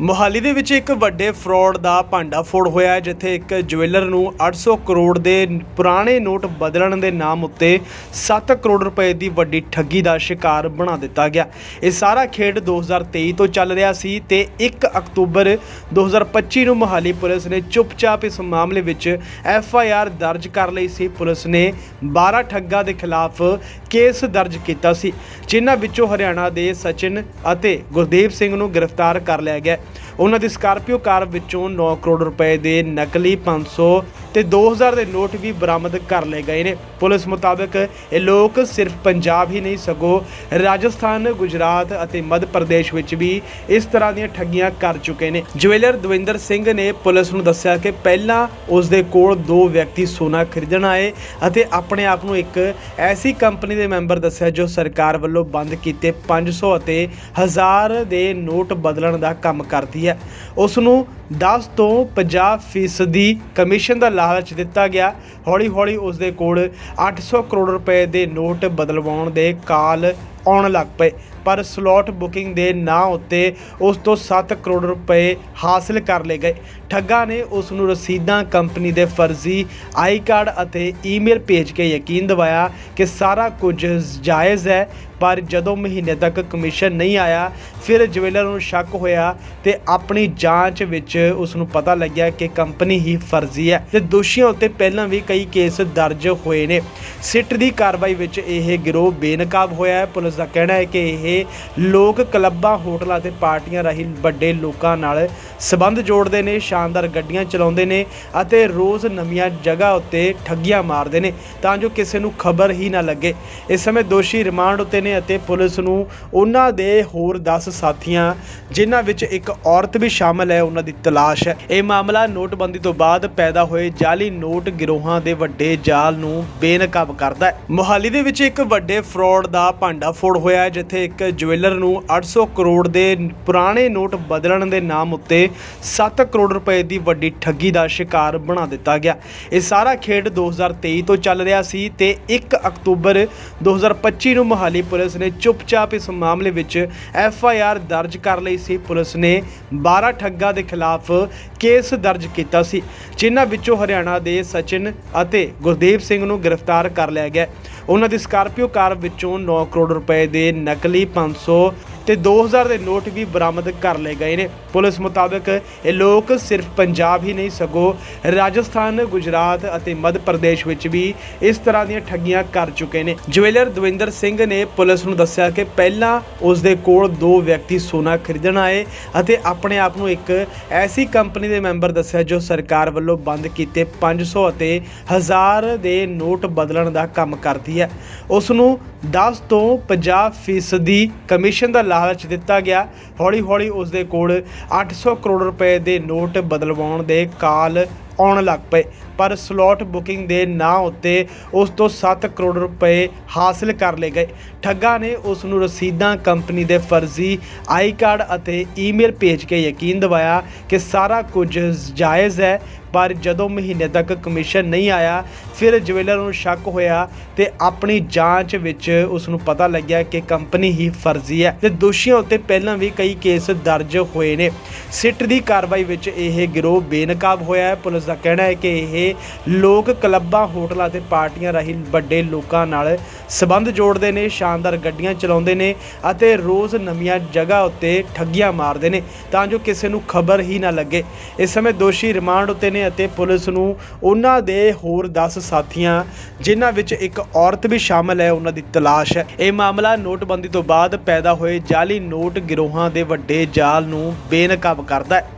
ਮੋਹਾਲੀ ਦੇ ਵਿੱਚ ਇੱਕ ਵੱਡੇ ਫਰਾਡ ਦਾ ਭਾਂਡਾਫੋੜ ਹੋਇਆ ਹੈ, ਜਿੱਥੇ ਇੱਕ ਜੁਐਲਰ ਨੂੰ 800 ਕਰੋੜ ਦੇ ਪੁਰਾਣੇ ਨੋਟ ਬਦਲਣ ਦੇ ਨਾਮ ਉੱਤੇ 7 ਕਰੋੜ ਰੁਪਏ ਦੀ ਵੱਡੀ ਠੱਗੀ ਦਾ ਸ਼ਿਕਾਰ ਬਣਾ ਦਿੱਤਾ ਗਿਆ। ਇਹ ਸਾਰਾ ਖੇਡ 2023 ਤੋਂ ਚੱਲ ਰਿਹਾ ਸੀ ਤੇ 1 ਅਕਤੂਬਰ 2025 ਨੂੰ ਮੋਹਾਲੀ ਪੁਲਿਸ ਨੇ ਚੁੱਪਚਾਪ ਇਸ ਮਾਮਲੇ ਵਿੱਚ ਐਫ ਆਈ ਆਰ ਦਰਜ ਕਰ ਲਈ ਸੀ। ਪੁਲਿਸ ਨੇ 12 ਠੱਗਾਂ ਦੇ ਖਿਲਾਫ ਕੇਸ ਦਰਜ ਕੀਤਾ ਸੀ। ਜਿਨ੍ਹਾਂ ਵਿੱਚੋਂ ਹਰਿਆਣਾ ਦੇ ਸਚਿਨ ਅਤੇ ਗੁਰਦੀਪ ਸਿੰਘ ਨੂੰ ਗ੍ਰਿਫਤਾਰ ਕਰ ਲਿਆ ਗਿਆ। ਉਹਨਾਂ ਦੀ ਸਕਾਰਪੀਓ ਕਾਰ ਵਿੱਚੋਂ 9 ਕਰੋੜ ਰੁਪਏ ਦੇ ਨਕਲੀ 500 ਤੇ 2000 ਦੇ ਨੋਟ ਵੀ ਬਰਾਮਦ ਕਰ ਲਏ ਗਏ ਨੇ। ਪੁਲਿਸ ਮੁਤਾਬਕ ਇਹ ਲੋਕ ਸਿਰਫ ਪੰਜਾਬ ਹੀ ਨਹੀਂ, ਸਗੋਂ ਰਾਜਸਥਾਨ, ਗੁਜਰਾਤ ਅਤੇ ਮੱਧ ਪ੍ਰਦੇਸ਼ ਵਿੱਚ ਵੀ ਇਸ ਤਰ੍ਹਾਂ ਦੀਆਂ ਠੱਗੀਆਂ ਕਰ ਚੁੱਕੇ ਨੇ। ਜੁਐਲਰ ਦਵਿੰਦਰ ਸਿੰਘ ਨੇ ਪੁਲਿਸ ਨੂੰ ਦੱਸਿਆ ਕਿ ਪਹਿਲਾਂ ਉਸ ਦੇ ਕੋਲ ਦੋ ਵਿਅਕਤੀ ਸੋਨਾ ਖਰੀਦਣ ਆਏ ਅਤੇ ਆਪਣੇ ਆਪ ਨੂੰ ਇੱਕ ਐਸੀ ਕੰਪਨੀ ਦੇ ਮੈਂਬਰ ਦੱਸਿਆ ਜੋ ਸਰਕਾਰ ਵੱਲੋਂ ਬੰਦ ਕੀਤੇ 500 ਅਤੇ 1000 ਦੇ ਨੋਟ ਬਦਲਣ ਦਾ ਕੰਮ ਕਰਦੀ ਹੈ। ਉਸ ਨੂੰ 10 ਤੋਂ 50 ਫੀਸਦੀ ਕਮਿਸ਼ਨ ਦਾ ਲਾਲਚ ਦਿੱਤਾ ਗਿਆ। ਹੌਲੀ ਹੌਲੀ ਉਸ ਦੇ ਕੋਲ 800 ਕਰੋੜ ਰੁਪਏ ਦੇ ਨੋਟ ਬਦਲਵਾਉਣ ਦੇ ਕਾਲ ਆਉਣ ਲੱਗ ਪਏ। ਪਰ ਸਲੋਟ ਬੁਕਿੰਗ ਦੇ ਨਾਂ ਉੱਤੇ ਉਸ ਤੋਂ 7 ਕਰੋੜ ਰੁਪਏ ਹਾਸਲ ਕਰ ਲਏ ਗਏ। ਠੱਗਾ ਨੇ ਉਸ ਨੂੰ ਰਸੀਦਾਂ ਕੰਪਨੀ ਦੇ ਫਰਜ਼ੀ ਆਈ ਕਾਰਡ ਅਤੇ ਈਮੇਲ ਭੇਜ ਕੇ ਯਕੀਨ ਦਿਵਾਇਆ ਕਿ ਸਾਰਾ ਕੁਝ ਜਾਇਜ਼ ਹੈ। ਪਰ ਜਦੋਂ ਮਹੀਨੇ ਤੱਕ ਕਮਿਸ਼ਨ ਨਹੀਂ ਆਇਆ, ਫਿਰ ਜੁਐਲਰ ਨੂੰ ਸ਼ੱਕ ਹੋਇਆ ਤੇ ਆਪਣੀ ਜਾਂਚ ਵਿੱਚ ਉਸ ਨੂੰ ਪਤਾ ਲੱਗਿਆ ਕਿ ਕੰਪਨੀ ਹੀ ਫਰਜ਼ੀ ਹੈ ਤੇ ਦੋਸ਼ੀਆਂ ਉੱਤੇ ਪਹਿਲਾਂ ਵੀ ਕਈ ਕੇਸ ਦਰਜ ਹੋਏ ਨੇ। ਸਿੱਟ ਦੀ ਕਾਰਵਾਈ ਵਿੱਚ ਇਹ ਗਿਰੋਹ ਬੇਨਕਾਬ ਹੋਇਆ ਹੈ। ਪੁਲਿਸ ਦਾ ਕਹਿਣਾ ਹੈ ਕਿ ਇਹ ਲੋਕ ਕਲੱਬਾਂ, ਹੋਟਲਾਂ ਅਤੇ ਪਾਰਟੀਆਂ ਰਾਹੀਂ ਵੱਡੇ ਲੋਕਾਂ ਨਾਲ ਸਬੰਧ ਜੋੜਦੇ ਨੇ, ਸ਼ਾਨਦਾਰ ਗੱਡੀਆਂ ਚਲਾਉਂਦੇ ਨੇ ਅਤੇ ਰੋਜ਼ ਨਵੀਆਂ ਜਗ੍ਹਾ ਉੱਤੇ ਠੱਗੀਆਂ ਮਾਰਦੇ ਨੇ। ਤਾਂ ਜੋ ਕਿਸੇ ਨੂੰ ਖਬਰ ਹੀ ਨਾ ਲੱਗੇ। ਇਸ ਸਮੇਂ ਦੋਸ਼ੀ ਰਿਮਾਂਡ ਉੱਤੇ ਨੇ ਅਤੇ ਪੁਲਿਸ ਨੂੰ ਉਹਨਾਂ ਦੇ ਹੋਰ 10 ਸਾਥੀਆਂ, ਜਿਨ੍ਹਾਂ ਵਿੱਚ ਇੱਕ ਔਰਤ ਵੀ ਸ਼ਾਮਲ ਹੈ, ਉਹਨਾਂ ਦੀ ਤਲਾਸ਼ ਹੈ। ਇਹ ਮਾਮਲਾ ਨੋਟਬੰਦੀ ਤੋਂ ਬਾਅਦ ਪੈਦਾ ਹੋਏ ਜਾਲੀ ਨੋਟ ਗਿਰੋਹਾਂ ਦੇ ਵੱਡੇ ਜਾਲ ਨੂੰ ਬੇਨਕਾਬ ਕਰਦਾ ਹੈ। ਮੁਹਾਲੀ ਦੇ ਵਿੱਚ ਇੱਕ ਵੱਡੇ ਫਰਾਡ ਦਾ ਭਾਂਡਾ ਭਾਂਡਾਫੋੜ ਹੋਇਆ ਹੈ, ਜਿੱਥੇ ਇੱਕ ਜੁਐਲਰ ਨੂੰ 800 ਕਰੋੜ ਦੇ ਪੁਰਾਣੇ ਨੋਟ ਬਦਲਣ ਦੇ ਨਾਮ ਉੱਤੇ 7 ਕਰੋੜ ਰੁਪਏ ਦੀ ਵੱਡੀ ਠੱਗੀ ਦਾ ਸ਼ਿਕਾਰ ਬਣਾ ਦਿੱਤਾ ਗਿਆ। ਇਹ ਸਾਰਾ ਖੇਡ 2023 ਤੋਂ ਚੱਲ ਰਿਹਾ ਸੀ ਤੇ 1 ਅਕਤੂਬਰ 2025 ਨੂੰ ਮੋਹਾਲੀ ਪੁਲਿਸ ਨੇ ਚੁੱਪਚਾਪ ਇਸ ਮਾਮਲੇ ਵਿੱਚ ਐਫ ਆਈ ਆਰ ਦਰਜ ਕਰ ਲਈ ਸੀ। ਪੁਲਿਸ ਨੇ 12 ਠੱਗਾਂ ਦੇ ਖਿਲਾਫ ਕੇਸ ਦਰਜ ਕੀਤਾ ਸੀ। ਜਿਨ੍ਹਾਂ ਵਿੱਚੋਂ ਹਰਿਆਣਾ ਦੇ ਸਚਿਨ ਅਤੇ ਗੁਰਦੀਪ ਸਿੰਘ ਨੂੰ ਗ੍ਰਿਫਤਾਰ ਕਰ ਲਿਆ ਗਿਆ। ਉਹਨਾਂ ਦੀ ਸਕਾਰਪੀਓ ਕਾਰ ਵਿੱਚੋਂ 9 ਕਰੋੜ ਰੁਪਏ ਦੇ ਨਕਲੀ 500 ਤੇ 2000 ਦੇ ਨੋਟ ਵੀ ਬਰਾਮਦ ਕਰ ਲਏ ਗਏ ਨੇ। ਪੁਲਿਸ ਮੁਤਾਬਕ ਇਹ ਲੋਕ ਸਿਰਫ ਪੰਜਾਬ ਹੀ ਨਹੀਂ, ਸਗੋਂ ਰਾਜਸਥਾਨ, ਗੁਜਰਾਤ ਅਤੇ ਮੱਧ ਪ੍ਰਦੇਸ਼ ਵਿੱਚ ਵੀ ਇਸ ਤਰ੍ਹਾਂ ਦੀਆਂ ਠੱਗੀਆਂ ਕਰ ਚੁੱਕੇ ਨੇ। ਜਵੈਲਰ ਦਵਿੰਦਰ ਸਿੰਘ ਨੇ ਪੁਲਿਸ ਨੂੰ ਦੱਸਿਆ ਕਿ ਪਹਿਲਾਂ ਉਸ ਦੇ ਕੋਲ ਦੋ ਵਿਅਕਤੀ ਸੋਨਾ ਖਰੀਦਣ ਆਏ ਅਤੇ ਆਪਣੇ ਆਪ ਨੂੰ ਇੱਕ ਐਸੀ ਕੰਪਨੀ ਦੇ ਮੈਂਬਰ ਦੱਸਿਆ ਜੋ ਸਰਕਾਰ ਵੱਲੋਂ ਬੰਦ ਕੀਤੇ 500 ਅਤੇ 1000 ਦੇ ਨੋਟ ਬਦਲਣ ਦਾ ਕੰਮ ਕਰਦੀ ਹੈ। ਉਸ ਨੂੰ 10 ਤੋਂ 50 ਫੀਸਦੀ ਕਮਿਸ਼ਨ ਦਾ ਲਾਲਚ ਦਿੱਤਾ ਗਿਆ। ਹੌਲੀ ਹੌਲੀ ਉਸ ਦੇ ਕੋਲ 800 ਕਰੋੜ ਰੁਪਏ ਦੇ ਨੋਟ ਬਦਲਵਾਉਣ ਦੇ ਕਾਲ ਆਉਣ ਲੱਗ ਪਏ। ਪਰ ਸਲੋਟ ਬੁਕਿੰਗ ਦੇ ਨਾਂ ਉੱਤੇ ਉਸ ਤੋਂ 7 ਕਰੋੜ ਰੁਪਏ ਹਾਸਲ ਕਰ ਲਏ ਗਏ। ਠੱਗਾ ਨੇ ਉਸ ਨੂੰ ਰਸੀਦਾਂ ਕੰਪਨੀ ਦੇ ਫਰਜ਼ੀ ਆਈ ਕਾਰਡ ਅਤੇ ਈਮੇਲ ਭੇਜ ਕੇ ਯਕੀਨ ਦਿਵਾਇਆ ਕਿ ਸਾਰਾ ਕੁਝ ਜਾਇਜ਼ ਹੈ। ਪਰ ਜਦੋਂ ਮਹੀਨੇ ਤੱਕ ਕਮਿਸ਼ਨ ਨਹੀਂ ਆਇਆ, ਫਿਰ ਜੁਐਲਰ ਨੂੰ ਸ਼ੱਕ ਹੋਇਆ ਤੇ ਆਪਣੀ ਜਾਂਚ ਵਿੱਚ ਉਸ ਨੂੰ ਪਤਾ ਲੱਗਿਆ ਕਿ ਕੰਪਨੀ ਹੀ ਫਰਜ਼ੀ ਹੈ ਤੇ ਦੋਸ਼ੀਆਂ ਉੱਤੇ ਪਹਿਲਾਂ ਵੀ ਕਈ ਕੇਸ ਦਰਜ ਹੋਏ ਨੇ। ਸਿੱਟ ਦੀ ਕਾਰਵਾਈ ਵਿੱਚ ਇਹ ਗਿਰੋਹ ਬੇਨਕਾਬ ਹੋਇਆ ਹੈ। ਪੁਲਿਸ ਦਾ ਕਹਿਣਾ ਹੈ ਕਿ ਇਹ ਲੋਕ ਕਲੱਬਾਂ, ਹੋਟਲਾਂ ਤੇ ਪਾਰਟੀਆਂ ਰਾਹੀਂ ਵੱਡੇ ਲੋਕਾਂ ਨਾਲ ਸਬੰਧ ਜੋੜਦੇ ਨੇ, ਸ਼ਾਨਦਾਰ ਗੱਡੀਆਂ ਚਲਾਉਂਦੇ ਨੇ ਅਤੇ ਰੋਜ਼ ਨਵੀਆਂ ਜਗ੍ਹਾ ਉੱਤੇ ਠੱਗੀਆਂ ਮਾਰਦੇ ਨੇ। ਤਾਂ ਜੋ ਕਿਸੇ ਨੂੰ ਖਬਰ ਹੀ ਨਾ ਲੱਗੇ। ਇਸ ਸਮੇਂ ਦੋਸ਼ੀ ਰਿਮਾਂਡ ਉੱਤੇ ਨੇ ਅਤੇ ਪੁਲਿਸ ਨੂੰ ਉਹਨਾਂ ਦੇ ਹੋਰ 10 ਸਾਥੀਆਂ, ਜਿਨ੍ਹਾਂ ਵਿੱਚ ਇੱਕ ਔਰਤ ਵੀ ਸ਼ਾਮਲ ਹੈ, ਉਹਨਾਂ ਦੀ ਤਲਾਸ਼ ਹੈ। ਇਹ ਮਾਮਲਾ ਨੋਟਬੰਦੀ ਤੋਂ ਬਾਅਦ ਪੈਦਾ ਹੋਏ ਜਾਅਲੀ ਨੋਟ ਗਿਰੋਹਾਂ ਦੇ ਵੱਡੇ ਜਾਲ ਨੂੰ ਬੇਨਕਾਬ ਕਰਦਾ ਹੈ।